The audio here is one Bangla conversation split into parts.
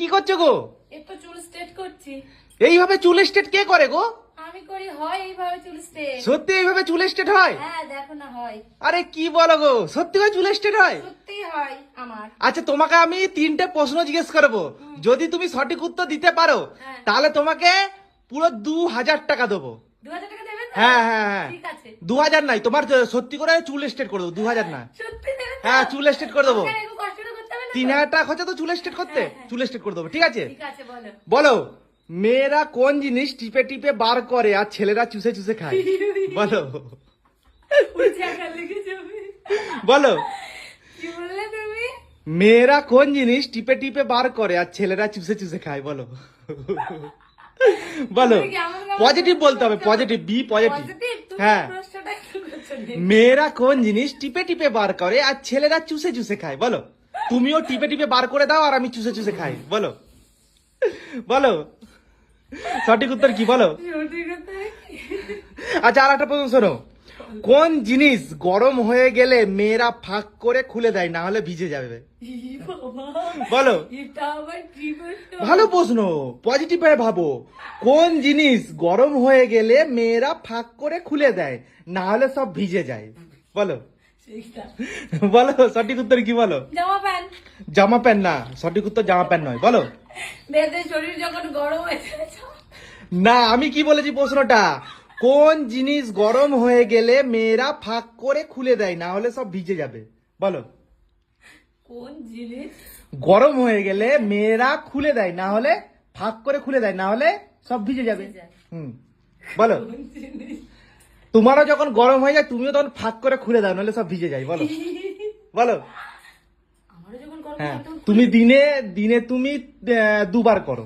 কি করছ গো? একটু চুল স্ট্রেট করছি। এইভাবে চুল স্টেট কে করে গো? আমি করি হয় এইভাবে চুল স্ট্রেট। সত্যি এইভাবে চুল স্টেট হয়? হ্যাঁ দেখো না হয়। আরে কি বলো গো? সত্যি করে চুল স্টেট হয়? সত্যি হয় আমার। আচ্ছা তোমাকে আমি তিনটে প্রশ্ন জিজ্ঞেস করব। যদি তুমি সঠিক উত্তর দিতে পারো হ্যাঁ। তাহলে তোমাকে পুরো দু হাজার টাকা দেবো। দু হাজার টাকা দেবে হ্যাঁ হ্যাঁ হ্যাঁ। ঠিক আছে। দু হাজার নাই তোমার সত্যি করে চুল স্টেট করে দেবো দু হাজার না সত্যি হ্যাঁ চুল স্টেট করে দেবো। তিন হাজার টাকা খরচা তো চুল স্টেট করতে। হ্যাঁ, হ্যাঁ। চুল স্টেট করে দেবো ঠিক আছে? বলো। মেয়েরা কোন জিনিস টিপে টিপে বার করে আর ছেলেরা চুষে চুষে খায়? বলো। বলো। মেয়েরা কোন জিনিস টিপে টিপে বার করে আর ছেলেরা চুষে চুষে খায়? বলো। বলো। পজিটিভ বলতে হবে পজিটিভ বি পজিটিভ হ্যাঁ। মেয়েরা কোন জিনিস টিপে টিপে বার করে আর ছেলেরা চুষে চুষে খায়? বলো। তুমিও টিপে টিপে বার করে দাও আর আমি চুষে চুষে খাই। বলো। বলো। সঠিক উত্তর কি? বলো? আচ্ছা আর একটা প্রশ্ন শোনো। কোন জিনিস গরম হয়ে গেলে মেয়েরা ফাঁক করে খুলে দেয়, না হলে ভিজে যাবে? বলো? ভালো প্রশ্ন। পজিটিভ ভাবে। কোন জিনিস গরম হয়ে গেলে মেয়েরা ফাঁক করে খুলে দেয়, না হলে সব ভিজে যায়? বলো। বলো সঠিক উত্তর কি বলো? জামা প্যান্ট। জামা প্যান্ট না সঠিক উত্তর জামা প্যান্ট নয় বলো। মেয়েদের শরীর যখন গরম হয়ে না আমি কি বলেছি প্রশ্নটা? কোন জিনিস গরম হয়ে গেলে মেয়েরা ফাঁক করে খুলে দেয় না হলে সব ভিজে যাবে? বলো। কোন জিনিস? গরম হয়ে গেলে মেয়েরা খুলে দেয় না হলে ফাঁক করে খুলে দেয় না হলে সব ভিজে যাবে। হুম বলো। তোমারও যখন গরম হয়ে যায় তুমিও তখন ফাঁক করে খুলে দাও নাহলে সব ভিজে যায় বলো। বলো। হ্যাঁ তুমি দিনে দিনে তুমি দুবার করো।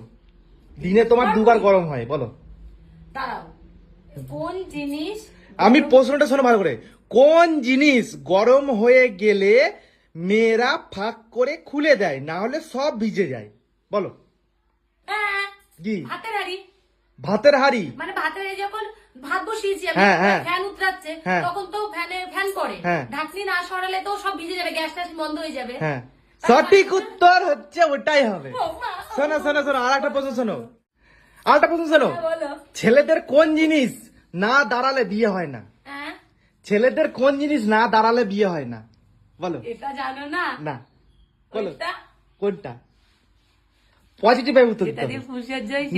দিনে তোমার দুবার গরম হয় বলো। কোন জিনিস আমি প্রশ্নটা শোনো ভালো করে। কোন জিনিস গরম হয়ে গেলে মেয়েরা ফাঁক করে খুলে দেয় না হলে সব ভিজে যায়? বলো। হ্যাঁ কি? ভাতের হাড়ি। মানে ভাতের হাঁড়ি যখন ভাত বসিয়েছি আমি হ্যাঁ, হ্যাঁ। ফ্যান উতরাচ্ছে হ্যাঁ। তখন তো ফ্যানে ফ্যান করে। ঢাকনি না সরালে তো সব ভিজে যাবে গ্যাস ট্যাস বন্ধ হয়ে যাবে। সঠিক উত্তর হচ্ছে ওটাই হবে। শোনো শোনো শোনো আর একটা প্রশ্ন শোনো। আর একটা প্রশ্ন শোনো। ছেলেদের কোন জিনিস না দাঁড়ালে বিয়ে হয় না? হ্যাঁ। ছেলেদের কোন জিনিস না দাঁড়ালে বিয়ে হয় না? বলো। এটা জানো না? না। বলো। কোনটা? পজিটিভ ভাবে উত্তর দিতে হবে।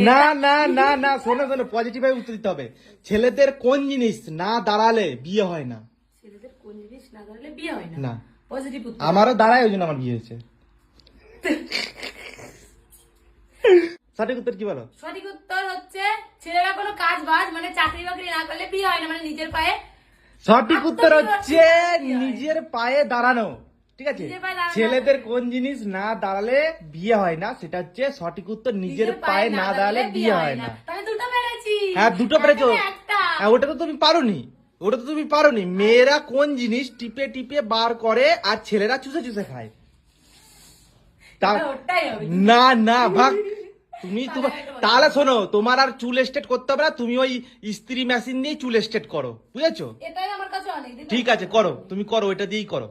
না না না না শোনো শোনো পজিটিভ ভাবে উত্তর দিতে হবে। ছেলেদের কোন জিনিস না দাঁড়ালে বিয়ে হয় না? ছেলেদের কোন জিনিস না ধরলে বিয়ে হয় না? না। পজিটিভ আমারও দাঁড়ায় ওই জন্য আমার বিয়ে হয়েছে। সঠিক উত্তর কি বলো? সঠিক উত্তর হচ্ছে ছেলেরা কোনো কাজ বাজ মানে চাকরি বাকরি না করলে বিয়ে হয় না মানে নিজের পায়ে সঠিক উত্তর হচ্ছে নিজের পায়ে দাঁড়ানো। ঠিক আছে। ছেলেদের কোন জিনিস না দাঁড়ালে বিয়ে হয় না সেটা হচ্ছে সঠিক উত্তর নিজের পায়ে না দাঁড়ালে বিয়ে হয় না। হ্যাঁ দুটো পেরেছ। হ্যাঁ ওটা তো তুমি পারোনি। ওটা তো তুমি পারোনি। মেয়েরা কোন জিনিস টিপে টিপে বার করে আর ছেলেরা চুষে চুষে খায়? না না ভাগ। তুমি তোমার তাহলে শোনো তোমার আর চুল স্টেট করতে হবে না তুমি ওই ইস্ত্রি মেশিন দিয়ে চুল স্টেট করো বুঝেছ? ঠিক আছে করো। তুমি করো এটা দিয়েই করো।